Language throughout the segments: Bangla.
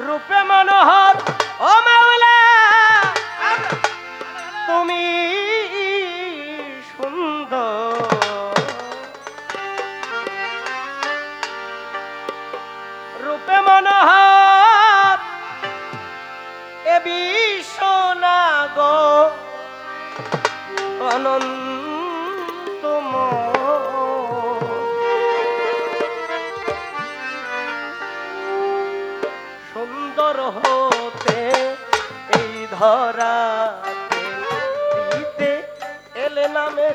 রূপে মনোহর ও মাওলা। তুমি সুন্দর হতে এই ধরাতে দিতে এলে নামে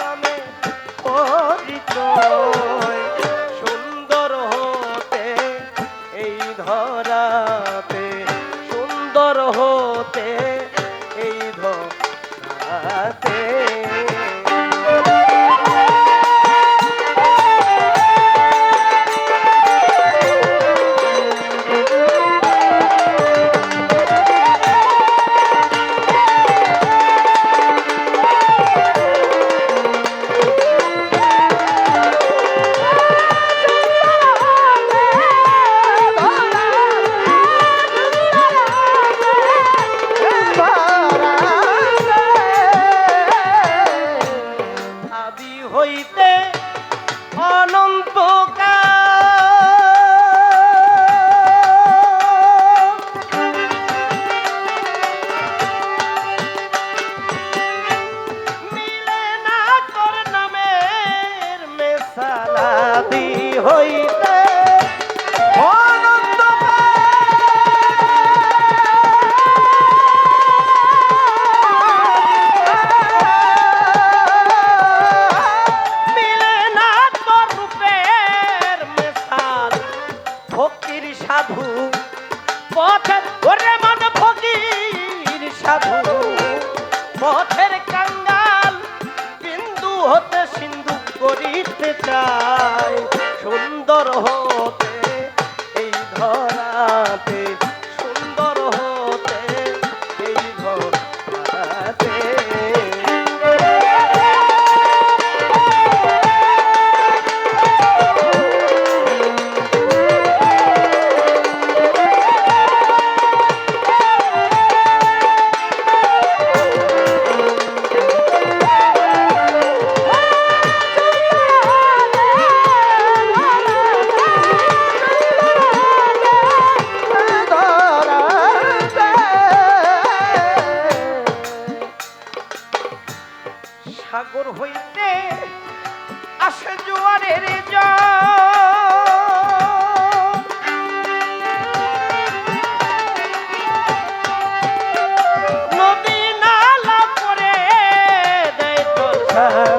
নামে পরিচয়। সুন্দর হতে এই ধরাতে, সুন্দর হতে সুন্দর হতে 诶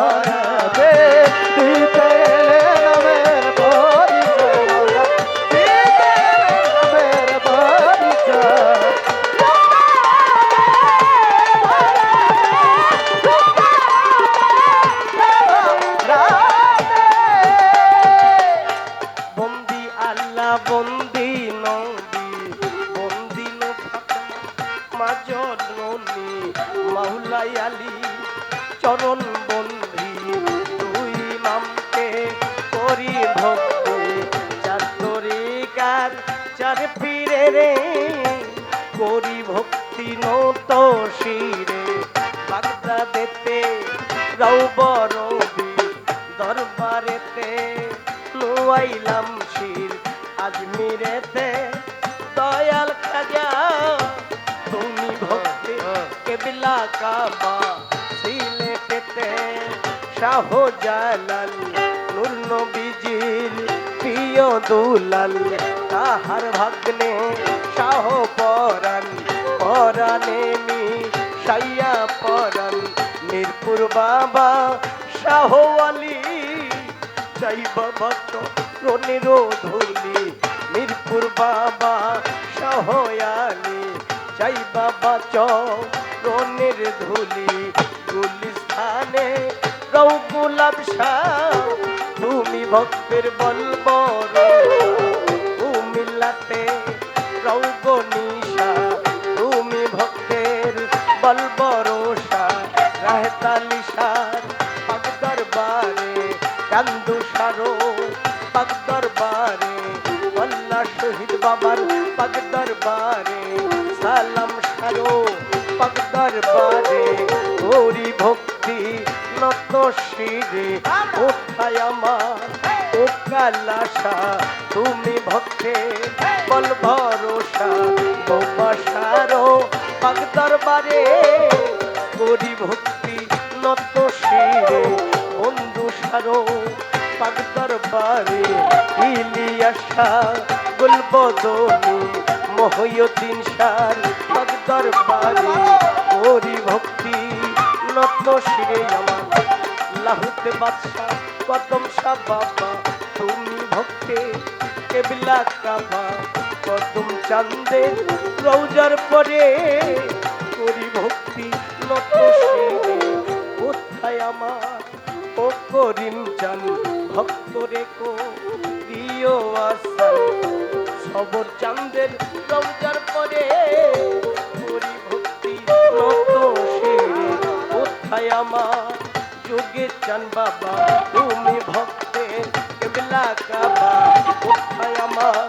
하나님 করি ভক্তি নত শিরে। বাগদাদেতে রৌবরবি দরবারেতে নুয়াইলাম শির। আজমিরেতে দয়াল খাজা, তুমি ভক্তি কেবলা কাবা। সিলেটেতে শাহ জালাল নূর নবীজির প্রিয় দুলাল। তাহার ভাগ্নে শাহ পরাণ, পরাণে মি সাইয়া পরাণ। মিরপুর বাবা শাহ আলী চাই বাবা চরণের ধুলি মিরপুর বাবা সহয়ালি চাই বাবা চরণের ধুলি গুলিস্থানে রৌ গুলাব শাহ তুমি ভক্তের বলবর বলবরসা রাহতালিশার পাক দরবারে কান্দু সারো পাক দরবারে আল্লাহ শহীদ বাবার পাক দরবারে সালাম সারো পাক দরবারে গৌরী ভক্তি নত শিরে ওঠায় আমার, ও কালাসা তুমি ভক্তে বল ভরসা বোমা সারো পাক দরবারে গৌরী ভক্তি নত শিরে, বন্ধু সারো পাক দরবারে। ইলিয়াসা, গুলবদনি মহিউদ্দিন সার পাক দরবারে গৌরী ভক্তি নত শিরে আমার। লাহুতে বাদশা, কদম শাহ বাবা, তুমি ভক্তে কেবলা কাবা। কদম চান্দে রৌজার পরে করি ভক্তি কোথায় আমার ও করিম চান ভক্ত রেখো প্রিয় আসান। সবর চান্দের রৌজার পরে করি ভক্তি কোথায় আমার যোগে চান বাবা? তুমি ভক্তে কেবলা কাবা। কোথায় আমার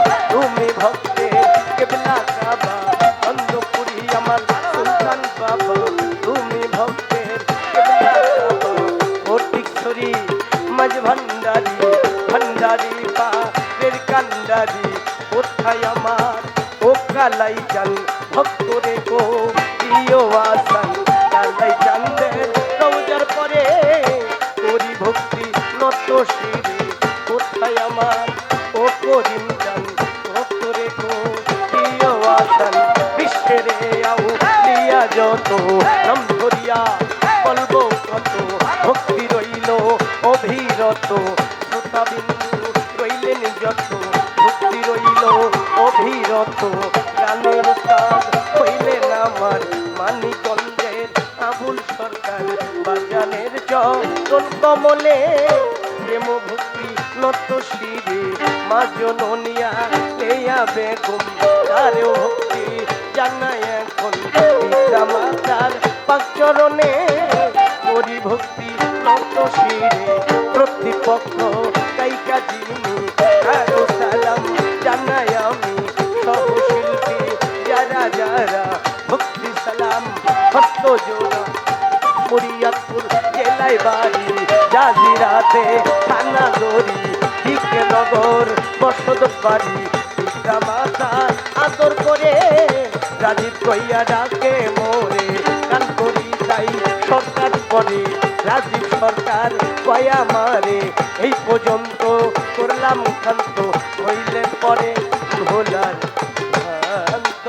ভান্ডারি রের কান্ডারি কোথায় আমার ও কালাই চান ভক্ত রে গো প্রিয় আসান কালাই চান্দের রৌজার পরে করি ভক্তি নত শিরে কোথায় আমার ও করিম চান ভক্ত রে গো প্রিয় আসান বিশ্বের আউ লিয়া যত নাম বলব কত ভক্তি রইল অভিরত বিন্দু রইলেন যত, ভক্তি রইল অভিরত। গানের কাজ হইলেন আমার মানিকন্দের আবুল সরকার। বাজানের চরণ কমলে প্রেম ভক্তি নত শিরে, মা জননিয়া লেয়া বেগম তারে ভক্তি জানায় এখন। পিতা পাক চরণে করি ভক্তি নত শিরে। প্রতিপক্ষ কাইকা যিনি কারও সালাম জানাই আমি সহশিল্পী যারা যারা ভক্তি সালাম হস্ত জোড়া মুরিয়াদপুর জেলায় বাড়ি, জাজিরাতে থানা দড়ি ঠিক নগর বসত বাড়ি মাতা আদর করে রাজীব কইয়া ডাকে মোরে, গান করি তাই সরকার করে রাজীব সরকার কয়া মারে। এই পর্যন্ত করলাম খান্ত হইলে পরে ভোলার খান্ত